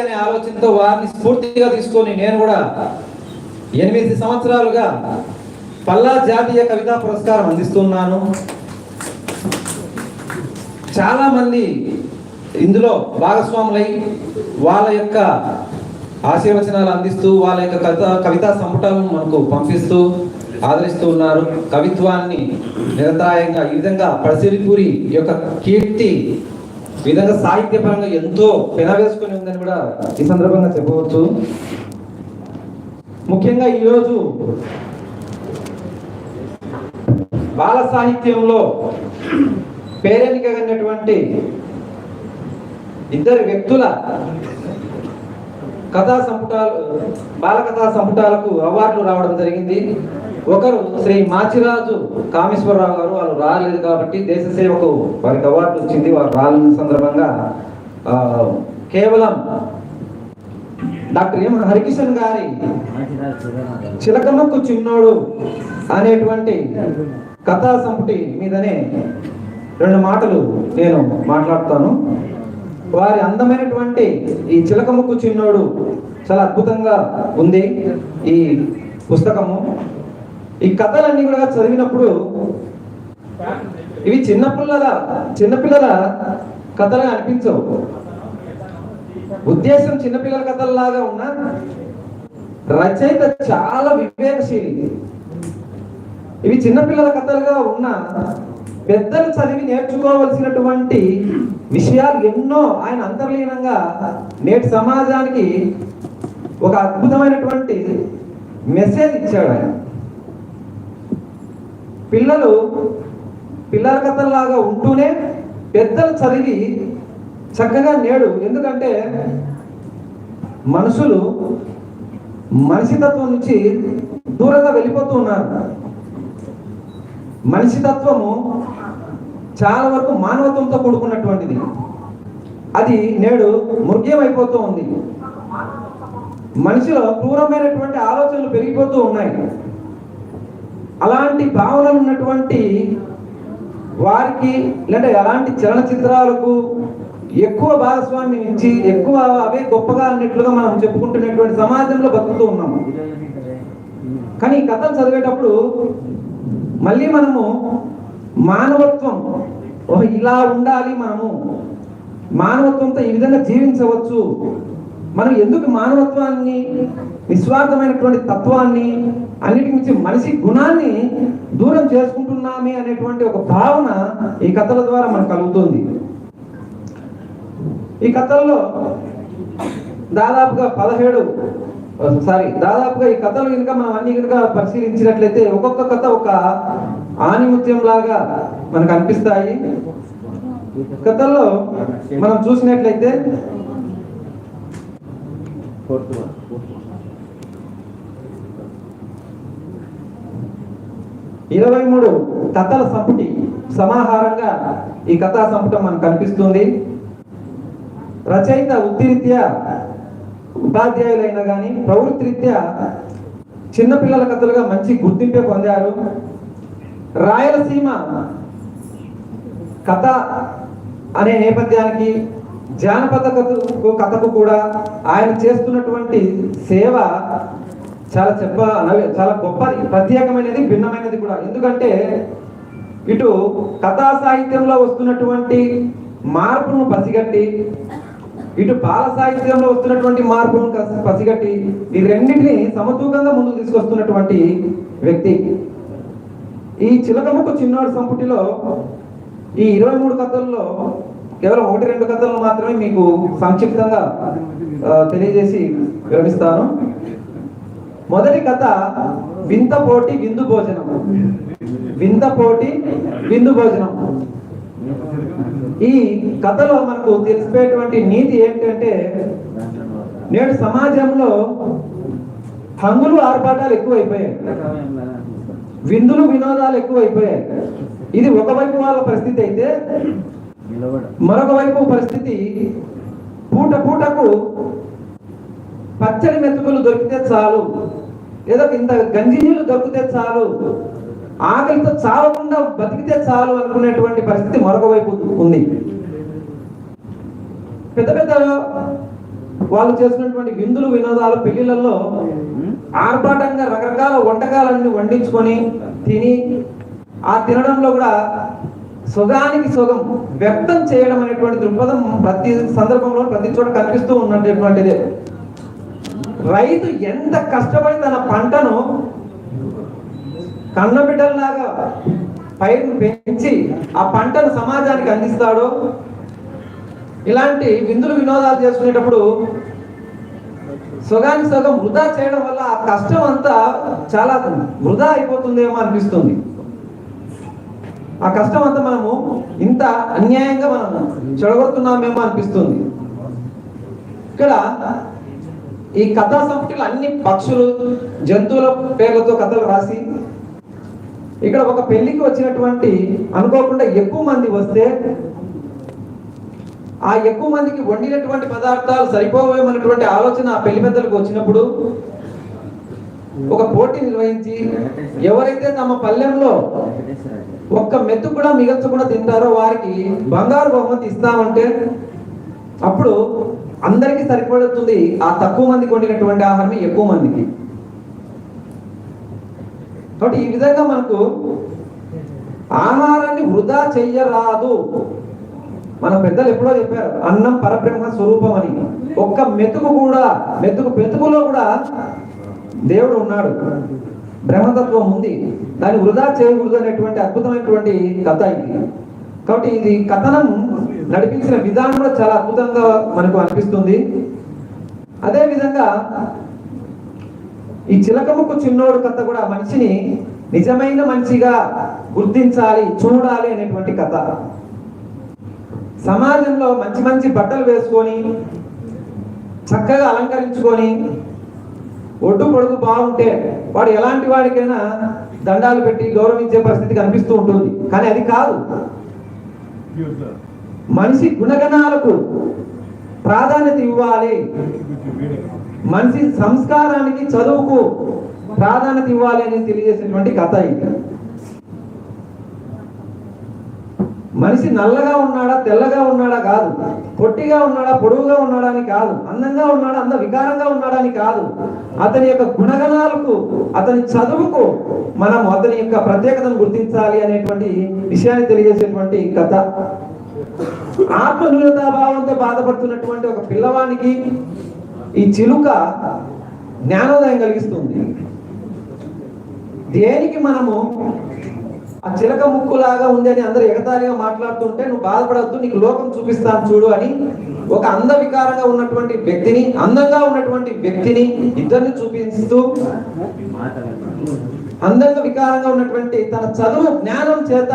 అనే ఆలోచనతో వారిని స్ఫూర్తిగా తీసుకొని నేను కూడా ఎనిమిది సంవత్సరాలుగా పల్లా జాతీయ కవితా పురస్కారం అందిస్తున్నాను. చాలా మంది ఇందులో భాగస్వాములై వాళ్ళ యొక్క ఆశీర్వచనాలు అందిస్తూ వాళ్ళ యొక్క కవిత కవితా సంపుటాలను మనకు పంపిస్తూ ఆదరిస్తూ ఉన్నారు. కవిత్వాన్ని నిరంతరాయంగా ఈ విధంగా పడసిరిపూరి యొక్క కీర్తి విధంగా సాహిత్యపరంగా ఎంతో పెనవేసుకుని ఉందని కూడా ఈ సందర్భంగా చెప్పవచ్చు. ముఖ్యంగా ఈరోజు బాల సాహిత్యంలో పేరెన్నికగినటువంటి ఇద్దరు వ్యక్తుల కథా సంపుటాలు బాల కథా సంపుటాలకు అవార్డులు రావడం జరిగింది. ఒకరు శ్రీ మాచిరాజు కామేశ్వరరావు గారు వాళ్ళు రాలేదు కాబట్టి దేశ సేవకు వారికి అవార్డు వచ్చింది. వారు రాలేని సందర్భంగా కేవలం డాక్టర్ ఎం హరికిషన్ గారి చిలకమ్మకు చిన్నోడు అనేటువంటి కథా సంపుటి మీదనే రెండు మాటలు నేను మాట్లాడతాను. వారి అందమైనటువంటి ఈ చిలకముక్కు చిన్నోడు చాలా అద్భుతంగా ఉంది ఈ పుస్తకము. ఈ కథలన్నీ కూడా చదివినప్పుడు ఇవి చిన్నపిల్లల చిన్నపిల్లల కథలుగా అనిపించవు. ఉద్దేశం చిన్నపిల్లల కథల్లాగా ఉన్నా రచయిత చాలా వివేకశీలి. ఇవి చిన్నపిల్లల కథలుగా ఉన్న పెద్దలు చదివి నేర్చుకోవలసినటువంటి విషయాలు ఎన్నో ఆయన అంతర్లీనంగా నేటి సమాజానికి ఒక అద్భుతమైనటువంటి మెసేజ్ ఇచ్చాడు ఆయన. పిల్లలు పిల్లల కథలాగా ఉంటూనే పెద్దలు చదివి చక్కగా నేడు. ఎందుకంటే మనుషులు మనిషితత్వం నుంచి దూరంగా వెళ్ళిపోతూ ఉన్నారు. మనిషితత్వము చాలా వరకు మానవత్వంతో కూడుకున్నటువంటిది. అది నేడు మృగ్యమైపోతూ అయిపోతూ ఉంది. మనిషిలో క్రూరమైనటువంటి ఆలోచనలు పెరిగిపోతూ ఉన్నాయి. అలాంటి భావనలు ఉన్నటువంటి వారికి లేదా అలాంటి చలనచిత్రాలకు ఎక్కువ భాగస్వామ్యం ఇచ్చి ఎక్కువ అవే గొప్పగా అన్నట్లుగా మనం చెప్పుకుంటున్నటువంటి సమాజంలో బతుకుతూ ఉన్నాము కానీ ఈ కథలు చదివేటప్పుడు మళ్ళీ మనము మానవత్వం ఓ ఇలా ఉండాలి మనము. మానవత్వంతో ఈ విధంగా జీవించవచ్చు. మనం ఎందుకు మానవత్వాన్ని నిస్వార్థమైనటువంటి తత్వాన్ని అన్నిటి నుంచి మనిషి గుణాన్ని దూరం చేసుకుంటున్నామే అనేటువంటి ఒక భావన ఈ కథల ద్వారా మనకు కలుగుతుంది. ఈ కథల్లో దాదాపుగా పదిహేడు సారీ దాదాపుగా ఈ కథలు కనుక మనం అన్ని కనుక పరిశీలించినట్లయితే ఒక్కొక్క కథ ఒక ఆనిముత్యం లాగా మనకు అనిపిస్తాయి. కథల్లో మనం చూసినట్లయితే ఇరవై మూడు కథల సంపుటి సమాహారంగా ఈ కథా సంపుటం మనకు కనిపిస్తుంది. రచయిత వృత్తిరీత్యా ఉపాధ్యాయులైనా కానీ ప్రవృత్తిరీత్యా చిన్నపిల్లల కథలుగా మంచి గుర్తింపే పొందారు. రాయలసీమ కథ అనే నేపథ్యానికి జానపద కథకు కథకు కూడా ఆయన చేస్తున్నటువంటి సేవ చాలా చెప్ప చాలా గొప్పది ప్రత్యేకమైనది భిన్నమైనది కూడా. ఎందుకంటే ఇటు కథా సాహిత్యంలో వస్తున్నటువంటి మార్పును పసిగట్టి ఇటు బాల సాహిత్యంలో వస్తున్నటువంటి మార్పును పసిగట్టి ఈ రెండింటిని సమతూకంగా ముందుకు తీసుకొస్తున్నటువంటి వ్యక్తి. ఈ చిలకముకు చిన్నోడు సంపుటిలో ఈ ఇరవై మూడు కథల్లో కేవలం ఒకటి రెండు కథలు మాత్రమే మీకు సంక్షిప్తంగా తెలియజేసి విరమిస్తాను. మొదటి కథ వింత పోటీ విందు భోజనం. వింత పోటీ విందు భోజనం. ఈ కథలో మనకు తెలిసిపోయేటువంటి నీతి ఏంటంటే నేడు సమాజంలో హంగులు ఆర్భాటాలు ఎక్కువైపోయాయి. విందులు వినోదాలు ఎక్కువైపోయాయి. ఇది ఒకవైపు వాళ్ళ పరిస్థితి అయితే మరొక వైపు పరిస్థితి పూట పూటకు పచ్చడి మెతుకులు దొరికితే చాలు. ఏదో ఇంత గంజి నీళ్ళు దొరికితే చాలు. ఆకలితో చావకుండా బతికితే చాలు అనుకునేటువంటి పరిస్థితి మరొక వైపు ఉంది. పెద్ద పెద్ద వాళ్ళు చేసినటువంటి విందులు వినోదాలు పెళ్ళిళ్ళల్లో ఆర్భాటంగా రకరకాల వంటకాలన్నీ వండించుకొని తిని ఆ తినడంలో కూడా సుగానికి సుగం వ్యక్తం చేయడం అనేటువంటి దృక్పథం ప్రతి సందర్భంలో ప్రతి చోట కనిపిస్తూ ఉన్నటువంటిదే రైతు ఎంత కష్టపడి తన పంటను కన్నబిడ్డల్లాగా పైరును పెంచి ఆ పంటను సమాజానికి అందిస్తాడో ఇలాంటి విందులు వినోదాలు చేసుకునేటప్పుడు సుగానికి సగం వృధా చేయడం వల్ల ఆ కష్టం అంతా చాలా వృధా అయిపోతుందేమో అనిపిస్తుంది. ఆ కష్టం అంతా మనము ఇంత అన్యాయంగా మనం చెడగొడుతున్నామేమో అనిపిస్తుంది. ఇక్కడ ఈ కథా సంపుటిలో అన్ని పక్షులు జంతువుల పేర్లతో కథలు రాసి ఇక్కడ ఒక పెళ్ళికి వచ్చినటువంటి అనుకోకుండా ఎక్కువ మంది వస్తే ఆ ఎక్కువ మందికి వండినటువంటి పదార్థాలు సరిపోవేమన్నటువంటి ఆలోచన ఆ పెళ్ళి పెద్దలకు వచ్చినప్పుడు ఒక పోటీ నిర్వహించి ఎవరైతే తమ పల్లెంలో ఒక్క మెత్తు కూడా మిగల్చకుండా తింటారో వారికి బంగారు బహుమతి ఇస్తామంటే అప్పుడు అందరికీ సరిపడుతుంది. ఆ తక్కువ మందికి వండినటువంటి ఆహారం ఎక్కువ మందికి. కాబట్టి ఈ విధంగా మనకు ఆహారాన్ని వృధా చెయ్యరాదు. మన పెద్దలు ఎప్పుడో చెప్పారు అన్నం పరబ్రహ్మ స్వరూపం అని. ఒక్క మెతుకు కూడా మెతుకు మెతుకులో కూడా దేవుడు ఉన్నాడు. బ్రహ్మతత్వం ఉంది. దాన్ని వృధా చేయకూడదు అనేటువంటి అద్భుతమైనటువంటి కథ ఇది. కాబట్టి ఇది కథనం నడిపించిన విధానం కూడా చాలా అద్భుతంగా మనకు అనిపిస్తుంది. అదే విధంగా ఈ చిలకముకు చిన్నోడు కథ కూడా మనిషిని నిజమైన మనిషిగా గుర్తించాలి చూడాలి అనేటువంటి కథ. సమాజంలో మంచి మంచి బట్టలు వేసుకొని చక్కగా అలంకరించుకొని ఒడ్డు పొడుగు బాగుంటే వాడు ఎలాంటి వాడికైనా దండాలు పెట్టి గౌరవించే పరిస్థితి కనిపిస్తూ ఉంటుంది. కానీ అది కాదు. మనిషి గుణగణాలకు ప్రాధాన్యత ఇవ్వాలి. మనిషి సంస్కారానికి చదువుకు ప్రాధాన్యత ఇవ్వాలి అని తెలియజేసినటువంటి కథ ఇది. మనిషి నల్లగా ఉన్నాడా తెల్లగా ఉన్నాడా కాదు. పొట్టిగా ఉన్నాడా పొడువుగా ఉన్నాడా అని కాదు. అందంగా ఉన్నాడా అంద వికారంగా ఉన్నాడా అని కాదు. అతని యొక్క గుణగణాలకు అతని చదువుకు మనం అతని యొక్క ప్రత్యేకతను గుర్తించాలి అనేటువంటి విషయాన్ని తెలియజేసేటువంటి కథ. ఆత్మన్యూనతాభావంతో బాధపడుతున్నటువంటి ఒక పిల్లవానికి ఈ చిలుక జ్ఞానోదయం కలిగిస్తుంది. దేనికి మనము ఆ చిలక ముక్కులాగా ఉంది అని అందరు ఎగతాళిగా మాట్లాడుతుంటే నువ్వు బాధపడద్దు నీకు లోకం చూపిస్తాను చూడు అని ఒక అంద వికారంగా ఉన్నటువంటి వ్యక్తిని అందంగా ఉన్నటువంటి వ్యక్తిని ఇద్దరిని చూపిస్తూ అందంగా వికారంగా ఉన్నటువంటి తన చదువు జ్ఞానం చేత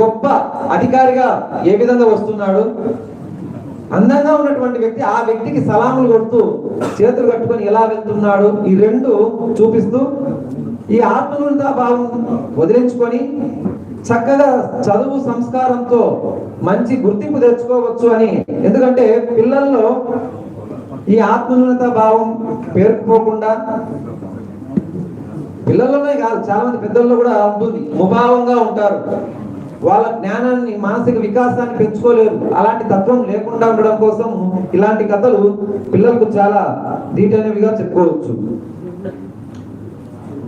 గొప్ప అధికారిగా ఏ విధంగా వస్తున్నాడు? అందంగా ఉన్నటువంటి వ్యక్తి ఆ వ్యక్తికి సలాములు కొడుతూ చేతులు కట్టుకొని ఎలా వెళ్తున్నాడు? ఈ రెండు చూపిస్తూ ఈ ఆత్మనుత భావం వదిలించుకొని చక్కగా చదువు సంస్కారంతో మంచి గుర్తింపు తెచ్చుకోవచ్చు అని. ఎందుకంటే పిల్లల్లో ఈ ఆత్మన్యూనత భావం పేరుకుపోకుండా పిల్లల్లోనే కాదు చాలా మంది పెద్దల్లో కూడా ఉంటుంది ముభావంగా ఉంటారు. వాళ్ళ జ్ఞానాన్ని మానసిక వికాసాన్ని పెంచుకోలేరు. అలాంటి తత్వం లేకుండా ఉండడం కోసం ఇలాంటి కథలు పిల్లలకు చాలా దీటైనవిగా చెప్పుకోవచ్చు.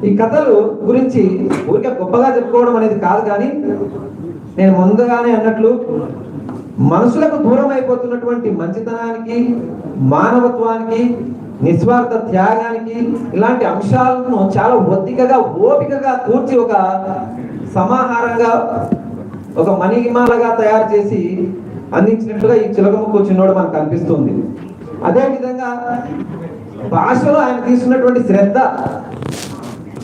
ఈ కథలు గురించి ఊరికే గొప్పగా చెప్పుకోవడం అనేది కాదు కానీ నేను ముందుగానే అన్నట్లు మనుషులకు దూరం అయిపోతున్నటువంటి మంచితనానికి మానవత్వానికి నిస్వార్థ త్యాగానికి ఇలాంటి అంశాలను చాలా ఒత్తికగా ఓపికగా కూర్చి ఒక సమాహారంగా ఒక మణిమాలగా తయారు చేసి అందించినట్లుగా ఈ చిలకముక్కు చిన్నోడు మనకు కనిపిస్తుంది అదేవిధంగా భాషలో ఆయన తీసుకున్నటువంటి శ్రద్ధ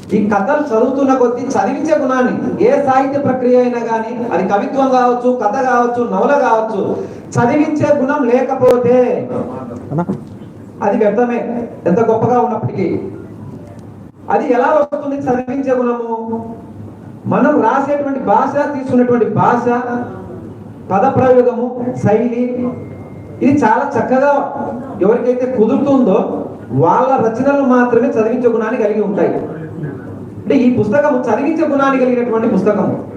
ఈ కథలు చదువుతున్న కొద్దీ చదివించే గుణాన్ని ఏ సాహిత్య ప్రక్రియ అయినా కానీ అది కవిత్వం కావచ్చు కథ కావచ్చు నవల కావచ్చు చదివించే గుణం లేకపోతే అది వ్యర్థమే. ఎంత గొప్పగా ఉన్నప్పటికీ. అది ఎలా వస్తుంది చదివించే గుణము? మనం రాసేటువంటి భాష తీసుకున్నటువంటి భాష పద ప్రయోగము శైలి ఇది చాలా చక్కగా ఎవరికైతే కుదురుతుందో వాళ్ళ రచనలు మాత్రమే చదివించే గుణాన్ని కలిగి ఉంటాయి. అంటే ఈ పుస్తకము చదివించే గుణాన్ని కలిగినటువంటి పుస్తకము.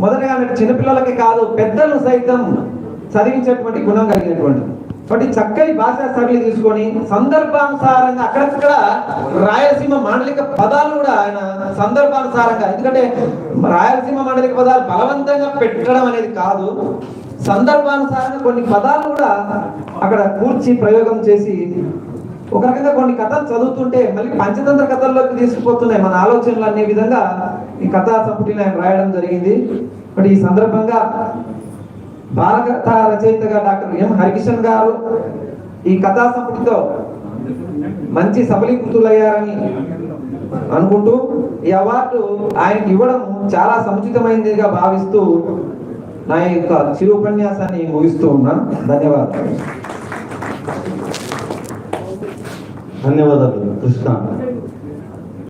మొదటగా చిన్నపిల్లలకి కాదు పెద్దలు సైతం చదివించేటువంటి గుణం కలిగినటువంటి కాబట్టి చక్కని భాషా సరళి తీసుకొని సందర్భానుసారంగా అక్కడక్కడ రాయలసీమ మాండలిక పదాలు కూడా ఆయన సందర్భానుసారంగా. ఎందుకంటే రాయలసీమ మాండలిక పదాలు బలవంతంగా పెట్టడం అనేది కాదు. సందర్భానుసారంగా కొన్ని పదాలు కూడా అక్కడ కూర్చి ప్రయోగం చేసి ఒక రకంగా కొన్ని కథలు చదువుతుంటే మళ్ళీ పంచతంత్ర కథల్లోకి తీసుకుపోతున్నాయి మన ఆలోచనలు అనే విధంగా ఈ కథా సంపుటిని ఆయన రాయడం జరిగింది. బట్ ఈ సందర్భంగా బాలకథ రచయితగా డాక్టర్ ఎం హరికిషన్ గారు ఈ కథా సంపుటితో మంచి సఫలీకృతులయ్యారని అనుకుంటూ ఈ అవార్డు ఆయనకి ఇవ్వడం చాలా సముచితమైనదిగా భావిస్తూ నా యొక్క చిరు ఉపన్యాసాన్ని ముగిస్తూ ఉన్నాను ధన్యవాదాలు. ధన్యవాదాలు కృష్ణ.